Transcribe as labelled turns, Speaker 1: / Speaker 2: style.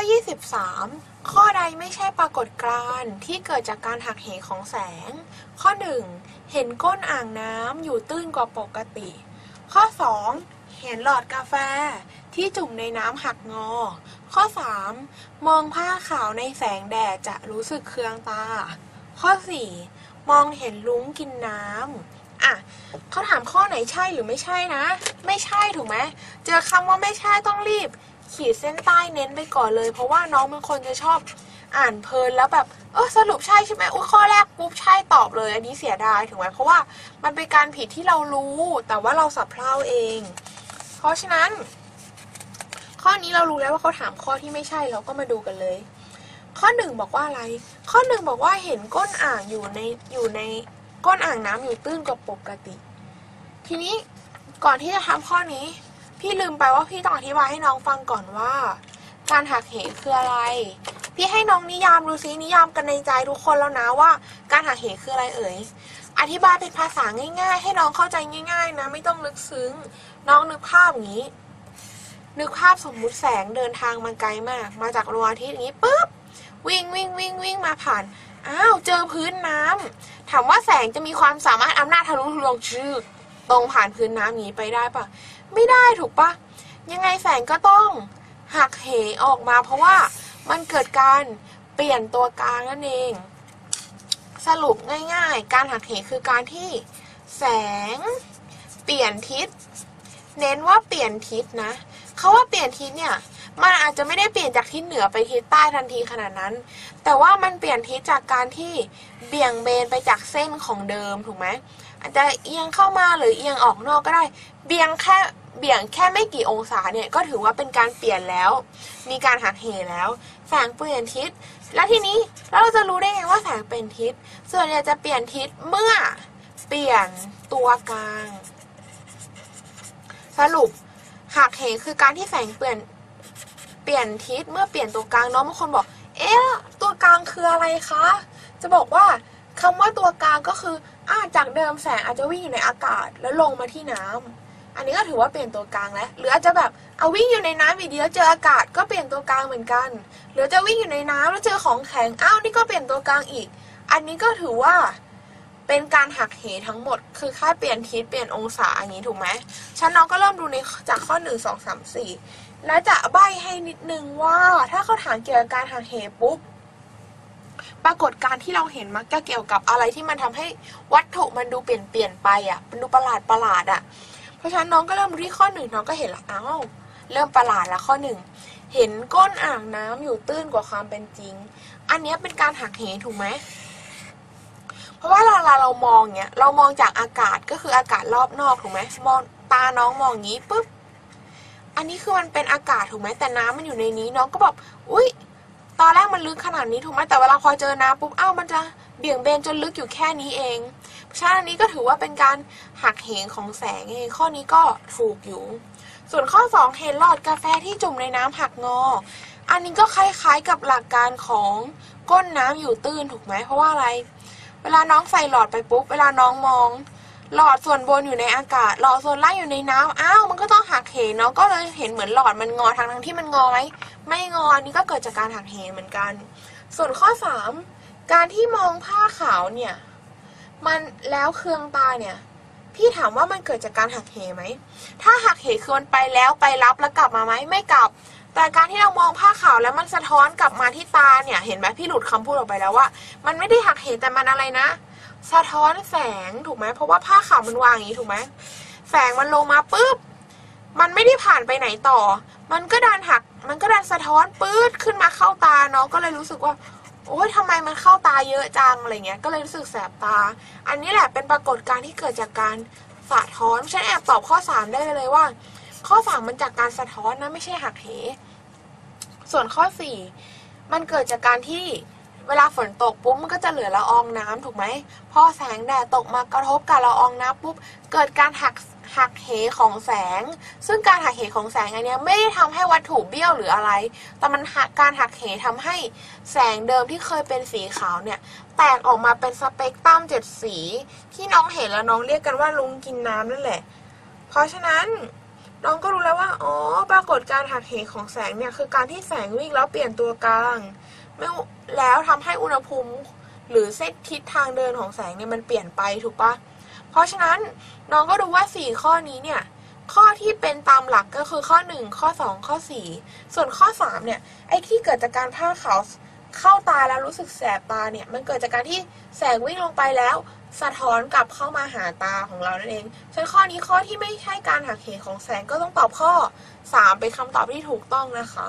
Speaker 1: 23 ข้อใดไม่ใช่ปรากฏการณ์ที่เกิดจากการหักเหของแสง ข้อ 1 เห็นก้นอ่างน้ำอยู่ตื้นกว่าปกติ ข้อ 2 เห็นหลอดกาแฟที่จุ่มในน้ำหักงอ ข้อ 3 มองผ้าขาวในแสงแดดจะรู้สึกเคืองตา ข้อ 4 มองเห็นลุงกินน้ำอะเขาถามข้อไหนใช่หรือไม่ใช่นะ ไม่ใช่ถูกไหม เจอคำว่าไม่ใช่ต้องรีบ ขีดเส้นใต้เน้นไปก่อนเลย เพราะว่าน้องบางคนจะชอบอ่านเพลินแล้วแบบเออสรุปใช่ใช่ไหมอุ้ยข้อแรกปุ๊บใช่ตอบเลย อันนี้เสียดายถูกไหมเพราะว่ามันเป็นการผิดที่เรารู้ แต่ว่าเราสับเพร่าเอง เพราะฉะนั้น ข้อนี้เรารู้แล้วว่าเขาถามข้อที่ไม่ใช่เราก็มาดูกันเลย ข้อหนึ่งบอกว่าอะไร ข้อหนึ่งบอกว่าเห็นก้นอ่างอยู่ในอยู่ในก้นอ่างน้ำอยู่ตื้นกว่าปกติ ทีนี้ก่อนที่จะทำข้อนี้ พี่ลืมไปว่าพี่ต้องอธิบายให้น้องฟังก่อนว่า การหักเหคืออะไร พี่ให้น้องนิยามดูซินิยามกันในใจทุกคนแล้วนะว่า การหักเหคืออะไรเอ่ยอธิบายเป็นภาษาง่าย ๆ ให้น้องเข้าใจง่าย ๆ นะ ไม่ต้องลึกซึ้ง น้องนึกภาพอย่างนี้ นึกภาพสมมุติแสงเดินทางมาไกลมาก มาจากดวงอาทิตย์อย่างนี้ปุ๊บวิ่งวิ่งวิ่งวิ่งมาผ่านอ้าวเจอพื้นน้ำถามว่าแสงจะมีความสามารถอำนาจทะลุทะลวงชืด ตรงผ่านพื้นน้ำนี้ไปได้ปะไม่ได้ถูกปะยังไงแสงก็ต้องหักเหออกมา เพราะว่ามันเกิดการเปลี่ยนตัวกลางนั่นเอง สรุปง่ายๆ การหักเหคือการที่แสงเปลี่ยนทิศ เน้นว่าเปลี่ยนทิศนะเขาว่าเปลี่ยนทิศเนี่ยมันอาจจะไม่ได้เปลี่ยนจากทิศเหนือไปทิศใต้ทันทีขนาดนั้น แต่ว่ามันเปลี่ยนทิศจากการที่เบี่ยงเบนไปจากเส้นของเดิมถูกไหม อาจจะเอียงเข้ามาหรือเอียงออกนอกก็ได้ เบี่ยงแค่เบี่ยงแค่ไม่กี่องศาเนี่ยก็ถือว่าเป็นการเปลี่ยนแล้ว มีการหักเหแล้ว แสงเปลี่ยนทิศ แล้วทีนี้เราจะรู้ได้ไงว่าแสงเป็นทิศ ส่วนใหญ่จะเปลี่ยนทิศเมื่อเปลี่ยนตัวกลาง สรุปหักเหคือการที่แสงเปลี่ยนเปลี่ยนทิศเมื่อเปลี่ยนตัวกลางเน้องบางคนบอก เอ๊ะตัวกลางคืออะไรคะ จะบอกว่าคำว่าตัวกลางก็คือ อ่าจากเดิมแสงอาจจะวิ่งอยู่ในอากาศแล้วลงมาที่น้ำอันนี้ก็ถือว่าเปลี่ยนตัวกลางแล้วหรืออาจจะแบบเอาวิ่งอยู่ในน้ำอีกเดียวเจออากาศก็เปลี่ยนตัวกลางเหมือนกัน หรือจะวิ่งอยู่ในน้ำแล้วเจอของแข็งอ้าวนี่ก็เปลี่ยนตัวกลางอีก อันนี้ก็ถือว่าเป็นการหักเหทั้งหมด คือค่าเปลี่ยนทิศเปลี่ยนองศาอย่างนี้ถูกไหมฉันน้องก็เริ่มดูในจากข้อหนึ่งสองสามสี่แล้วจะใบให้นิดนึงว่าถ้าเขาถามเกี่ยวกับการหักเหปุ๊บ ปรากฏการที่เราเห็นมักจะเกี่ยวกับอะไรที่มันทำให้วัตถุมันดูเปลี่ยนเปลี่ยนไปอะมันดูประหลาดประหลาดอะ เพราะฉะนั้นน้องก็เริ่มที่ข้อหนึ่งน้องก็เห็นและอ้าวเริ่มประหลาดละข้อหนึ่งเห็นก้นอ่างน้ำอยู่ตื้นกว่าความเป็นจริง อันนี้เป็นการหักเหถูกไหมเพราะว่าเวลาเรามองเนี้ยเรามองจากอากาศก็คืออากาศรอบนอกถูกไหมมองตาน้องมองอย่างนี้ปุ๊บอันนี้คือมันเป็นอากาศถูกไหมแต่น้ำมันอยู่ในนี้น้องก็แบบอุ้ย ตอนแรกมันลึกขนาดนี้ถูกไหมแต่เวลาพอเจอน้ำปุ๊บอ้าวมันจะเบี่ยงเบนจนลึกอยู่แค่นี้เองเพราะฉะนั้นอันนี้ก็ถือว่าเป็นการหักเหของแสงเองข้อนี้ก็ถูกอยู่ ส่วนข้อ 2 เห็นหลอดกาแฟที่จุ่มในน้ำหักงอ อันนี้ก็คล้ายๆกับหลักการของก้นน้ำอยู่ตื้นถูกไหมเพราะว่าอะไร เวลาน้องใส่หลอดไปปุ๊บเวลาน้องมอง หลอดส่วนบนอยู่ในอากาศ หลอดส่วนล่างอยู่ในน้ำอ้าวมันก็ต้องหักเหเนาะก็เลยเห็นเหมือนหลอดมันงอทางทั้งที่มันงอไหม ไม่งอนนี้ก็เกิดจากการหักเหเหมือนกัน ส่วนข้อ 3 การที่มองผ้าขาวเนี่ย มันแล้วเคืองตาเนี่ย พี่ถามว่ามันเกิดจากการหักเหไหม ถ้าหักเหคือมันไปแล้วไปรับแล้วกลับมาไหมไม่กลับ แต่การที่เรามองผ้าขาวแล้วมันสะท้อนกลับมาที่ตาเนี่ย เห็นไหมพี่หลุดคำพูดออกไปแล้วว่า มันไม่ได้หักเหแต่มันอะไรนะ สะท้อนแสงถูกไหมเพราะว่าผ้าขาวมันวางอย่างนี้ถูกไหมแสงมันลงมาปุ๊บ มันไม่ได้ผ่านไปไหนต่อ มันก็ดันหัก มันก็ดันสะท้อนปื๊ดขึ้นมาเข้าตาเนาะก็เลยรู้สึกว่า โอ๊ยทำไมมันเข้าตาเยอะจังอะไรเงี้ย ก็เลยรู้สึกแสบตา อันนี้แหละเป็นปรากฏการณ์ที่เกิดจากการสะท้อนฉันแอบตอบข้อสามได้เลยว่า ข้อสามมันจากการสะท้อนนะไม่ใช่หักเห ส่วนข้อสี่มันเกิดจากการที่เวลาฝนตกปุ๊บมันก็จะเหลือละอองน้ำถูกไหมพอแสงแดดตกมากระทบกับละอองน้ำปุ๊บเกิดการหัก หักเหของแสง ซึ่งการหักเหของแสงอันนี้ไม่ได้ทำให้วัตถุเบี้ยวหรืออะไร แต่มันหักการหักเหทำให้แสงเดิมที่เคยเป็นสีขาวเนี่ยแตกออกมาเป็นสเปกตรัมเจ็ดสี ที่น้องเห็นแล้วน้องเรียกกันว่าลุงกินน้ำนั่นแหละ เพราะฉะนั้นน้องก็รู้แล้วว่าอ๋อปรากฏการหักเหของแสงเนี่ยคือการที่แสงวิ่งแล้วเปลี่ยนตัวกลางไม่แล้วทำให้อุณหภูมิ หรือเส้นทิศทางเดินของแสงเนี่ยมันเปลี่ยนไปถูกปะ เพราะฉะนั้นน้องก็รู้ว่า 4 ข้อนี้เนี่ยข้อที่เป็นตามหลักก็คือข้อ 1 ข้อ 2 ข้อ 4 ส่วนข้อ 3 เนี่ย ไอ้ที่เกิดจากการผ้าขาวเข้าตาแล้วรู้สึกแสบตาเนี่ย มันเกิดจากการที่แสงวิ่งลงไปแล้ว สะท้อนกลับเข้ามาหาตาของเรานั่นเองฉะนั้นข้อนี้ข้อที่ไม่ใช่การหักเหของแสงก็ต้องตอบข้อ 3 เป็นคำตอบที่ถูกต้องนะคะ